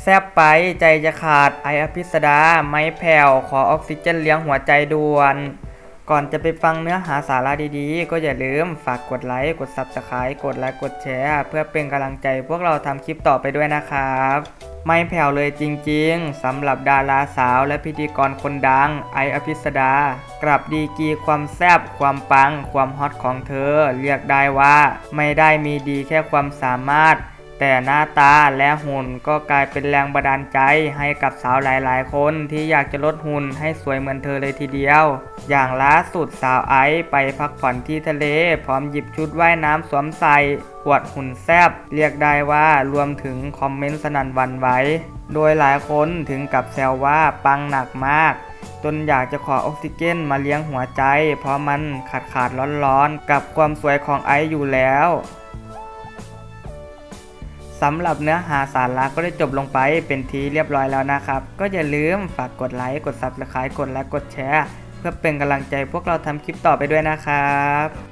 แซบไปใจจะขาดไออภิสดาไม้แผ่วขอออกซิเจนเลี้ยงหัวใจด่วน ก่อนจะไปฟังเนื้อหาสาระดีๆ ก็อย่าลืมฝากกดไลค์กด Subscribe กดไลค์กดแชร์ เพื่อเป็นกำลังใจพวกเราทำคลิปต่อไปด้วยนะครับ ไม่แผ่วเลยจริงๆสำหรับดาราสาวและพิธีกรคนดังไออภิสดา กลับดีกีความแซบความปัง ความฮอตของเธอ เรียกได้ว่า ไม่ได้มีดีแค่ความสามารถ แต่หน้าตาและหุ่นก็กลายเป็นแรงบันดาลใจให้กับสาวหลายๆ คนที่อยากจะลดหุ่นให้สวยเหมือนเธอเลยทีเดียว อย่างล่าสุดสาวไอซ์ไปพักผ่อนที่ทะเล พร้อมหยิบชุดว่ายน้ำสวมใส่อวดหุ่นแซบเรียกได้ว่ารวมถึงคอมเมนต์สนั่นวันไหวโดยหลายคนถึงกับแซวว่าปังหนักมากจนอยากจะขอออกซิเจนมาเลี้ยงหัวใจ เพราะมันขาดขาดร้อนๆ กับความสวยของไอซ์อยู่แล้ว สำหรับเนื้อหาสาระก็ได้จบลงไปเป็นทีเรียบร้อยแล้วนะครับ ก็อย่าลืมฝากกดไลค์ กดซับสไคร b e กดไลค์กดแชร์ เพื่อเป็นกำลังใจพวกเราทำคลิปต่อไปด้วยนะครับ